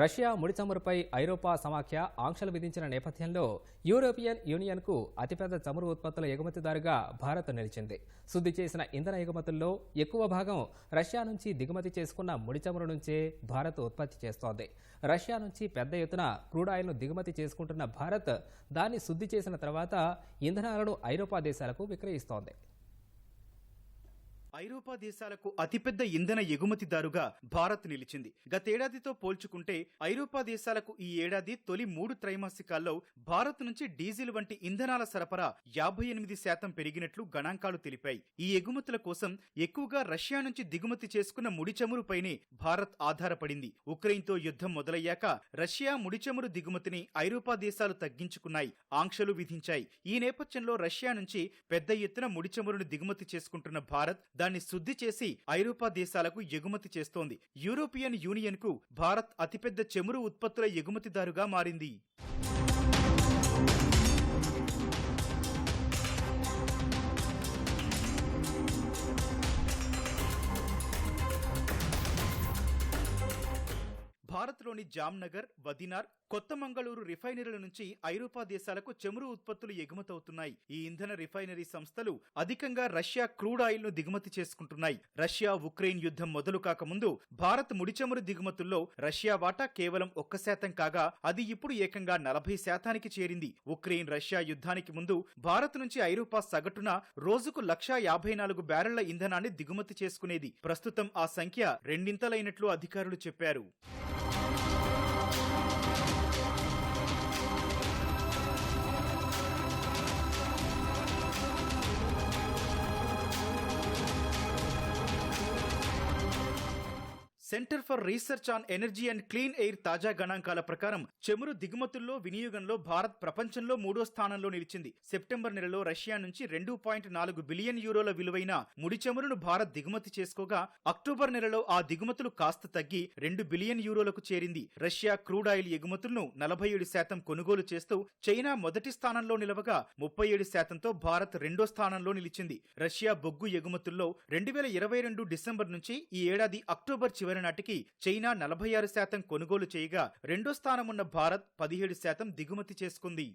Russia ముడి చమురుపై ఐరోపా సమాఖ్య ఆంక్షలు విధించిన నేపథ్యంలో యూరోపియన్ యూనియన్కు అతిపెద్ద చమురు ఉత్పత్తుల ఎగుమతిదారుగా భారత్ నిలిచింది. శుద్ధి చేసిన ఇంధన ఎగుమతుల్లో ఎక్కువ భాగం రష్యా నుంచి దిగుమతి చేసుకున్న ముడి చమురు నుంచే భారత్ ఉత్పత్తి చేస్తోంది. రష్యా నుంచి పెద్ద ఎత్తున క్రూడ్ ఆయిల్ను దిగుమతి చేసుకుంటున్న భారత్ దాన్ని శుద్ధి చేసిన తర్వాత ఇంధనాలను ఐరోపా దేశాలకు విక్రయిస్తోంది. ఐరోపా దేశాలకు అతిపెద్ద ఇంధన ఎగుమతిదారుగా భారత్ నిలిచింది. గతేడాదితో పోల్చుకుంటే ఐరోపా దేశాలకు ఈ ఏడాది తొలి మూడు త్రైమాసికాల్లో భారత్ నుంచి డీజిల్ వంటి ఇంధనాల సరఫరా యాభై ఎనిమిది శాతం పెరిగినట్లు గణాంకాలు తెలిపాయి. ఈ ఎగుమతుల కోసం ఎక్కువగా రష్యా నుంచి దిగుమతి చేసుకున్న ముడి చమురుపైనే భారత్ ఆధారపడింది. ఉక్రెయిన్తో యుద్ధం మొదలయ్యాక రష్యా ముడి చమురు దిగుమతిని ఐరోపా దేశాలు తగ్గించుకున్నాయి. ఆంక్షలు విధించాయి. ఈ నేపథ్యంలో రష్యా నుంచి పెద్ద ఎత్తున ముడి చమురును దిగుమతి చేసుకుంటున్న భారత్ దాన్ని శుద్ధి చేసి ఐరోపా దేశాలకు ఎగుమతి చేస్తోంది. యూరోపియన్ యూనియన్కు భారత్ అతిపెద్ద చమురు ఉత్పత్తుల ఎగుమతిదారుగా మారింది. భారత్లోని జామ్నగర్ వదినార్ కొత్త మంగళూరు రిఫైనరీల నుంచి ఐరోపా దేశాలకు చమురు ఉత్పత్తులు ఎగుమతవుతున్నాయి. ఈ ఇంధన రిఫైనరీ సంస్థలు అధికంగా రష్యా క్రూడ్ ఆయిల్ను దిగుమతి చేసుకుంటున్నాయి. రష్యా ఉక్రెయిన్ యుద్ధం మొదలు కాకముందు భారత్ ముడి చమురు దిగుమతుల్లో రష్యా వాటా కేవలం ఒక్క శాతం కాగా అది ఇప్పుడు ఏకంగా నలభై శాతానికి చేరింది. ఉక్రెయిన్ రష్యా యుద్ధానికి ముందు భారత్ నుంచి ఐరోపా సగటున రోజుకు లక్షా యాభై నాలుగు బ్యారెళ్ళ ఇంధనాన్ని దిగుమతి చేసుకునేది. ప్రస్తుతం ఆ సంఖ్య రెండింతలైనట్లు అధికారులు చెప్పారు. Centre for Research on Energy and Clean Air తాజా గణాంకాల ప్రకారం చమురు దిగుమతుల్లో వినియోగంలో భారత్ ప్రపంచంలో మూడో స్థానంలో నిలిచింది. సెప్టెంబర్ నెలలో రష్యా నుంచి రెండు పాయింట్ నాలుగు బిలియన్ యూరోల విలువైన ముడి చమురును భారత్ దిగుమతి చేసుకోగా అక్టోబర్ నెలలో ఆ దిగుమతులు కాస్త తగ్గి రెండు బిలియన్ యూరోలకు చేరింది. రష్యా క్రూడ్ ఆయిల్ ఎగుమతులను నలభై ఏడు శాతం కొనుగోలు చేస్తూ చైనా మొదటి స్థానంలో నిలవగా ముప్పై ఏడు శాతంతో భారత్ రెండో స్థానంలో నిలిచింది. రష్యా బొగ్గు ఎగుమతుల్లో రెండు వేల ఇరవై రెండు డిసెంబర్ నుంచి ఈ ఏడాది అక్టోబర్ చివరి నాటికి చైనా నలభై ఆరు శాతం కొనుగోలు చేయగా రెండో స్థానమున్న భారత్ పదిహేడు శాతం దిగుమతి చేసుకుంది.